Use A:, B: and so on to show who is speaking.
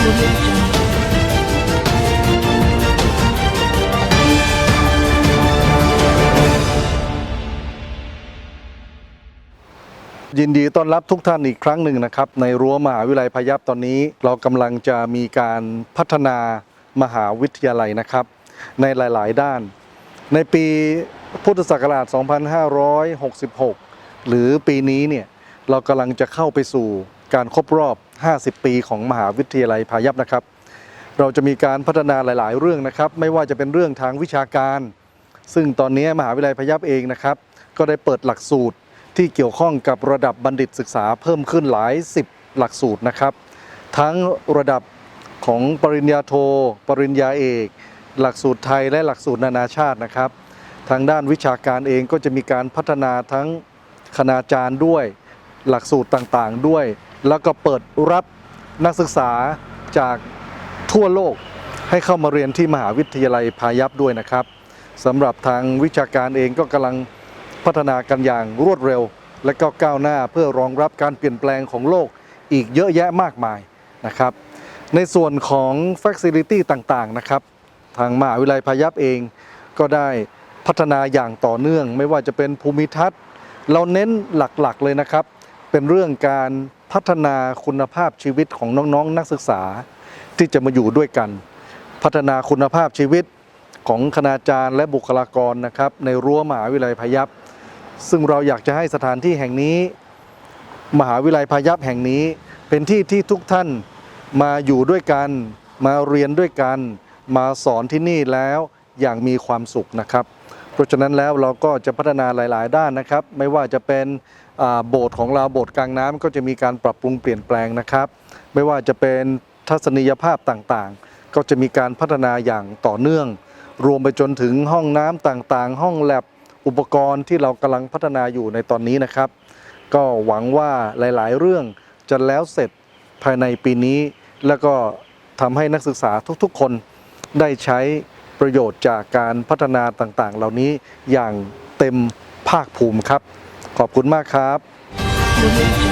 A: ยินดีต้อนรับทุกท่านอีกครั้งหนึ่งนะครับ ในรั้วมหาวิทยาลัยพยัพตอนนี้ เรากำลังจะมีการพัฒนามหาวิทยาลัยนะครับ ในหลาย ๆ ด้าน ในปีพุทธศักราช 2566 หรือปีนี้เนี่ยเรากำลังจะเข้าไปสู่ การครบรอบ 50 ปีของมหาวิทยาลัยพายัพนะครับ เราจะมีการพัฒนาหลาย ๆ เรื่องนะครับ ไม่ว่าจะเป็นเรื่องทางวิชาการ ซึ่งตอนนี้มหาวิทยาลัยพยัพเองนะครับ ก็ได้เปิดหลักสูตรที่เกี่ยวข้องกับระดับบัณฑิตศึกษาเพิ่มขึ้นหลายสิบหลักสูตรนะครับ ทั้งระดับของปริญญาโท ปริญญาเอก หลักสูตรไทยและหลักสูตรนานาชาตินะครับ ทางด้านวิชาการเองก็จะมีการพัฒนาทั้งคณาจารย์ด้วย หลักสูตรต่างๆ ด้วย แล้วก็เปิดรับนักศึกษาจากทั่วโลกให้เข้ามาเรียนที่มหาวิทยาลัยพายัพด้วยนะครับสำหรับทางวิชาการเองก็กำลังพัฒนากันอย่างรวดเร็ว และก็ก้าวหน้าเพื่อรองรับการเปลี่ยนแปลงของโลกอีกเยอะแยะมากมายนะครับ ในส่วนของ Facility ต่างๆนะครับ ทางมหาวิทยาลัยพายัพเองก็ได้พัฒนาอย่างต่อเนื่อง ไม่ว่าจะเป็นภูมิทัศน์ เราเน้นหลักๆเลยนะครับ เป็นเรื่องการ พัฒนาคุณภาพชีวิตของน้องๆนักศึกษาที่จะมาอยู่ด้วยกัน พัฒนาคุณภาพชีวิตของคณาจารย์และบุคลากรนะครับในรั้วมหาวิทยาลัยพยัพซึ่งเราอยากจะให้สถานที่แห่งนี้ มหาวิทยาลัยพยัพแห่งนี้ เป็นที่ที่ทุกท่านมาอยู่ด้วยกัน มาเรียนด้วยกัน มาสอนที่นี่แล้วอย่างมีความสุขนะครับ ราะฉะนั้นแล้วเราก็จะพัฒนาหลาย ๆ ด้านนะครับ ไม่ว่าจะเป็นโบสถ์ของเราโบสถ์กลางน้ำก็จะมีการปรับปรุงเปลี่ยนแปลงนะครับ ไม่ว่าจะเป็นทัศนียภาพต่างๆ ก็จะมีการพัฒนาอย่างต่อเนื่อง รวมไปจนถึงห้องน้ำต่างๆ ห้องแลบอุปกรณ์ที่เรากำลังพัฒนาอยู่ในตอนนี้นะครับ ก็หวังว่าหลายๆ เรื่องจะแล้วเสร็จภายในปีนี้ แล้วก็ทำให้นักศึกษาทุกๆ คนได้ใช้ ประโยชน์จากการพัฒนาต่างๆ เหล่านี้อย่างเต็มภาคภูมิครับ ขอบคุณมากครับ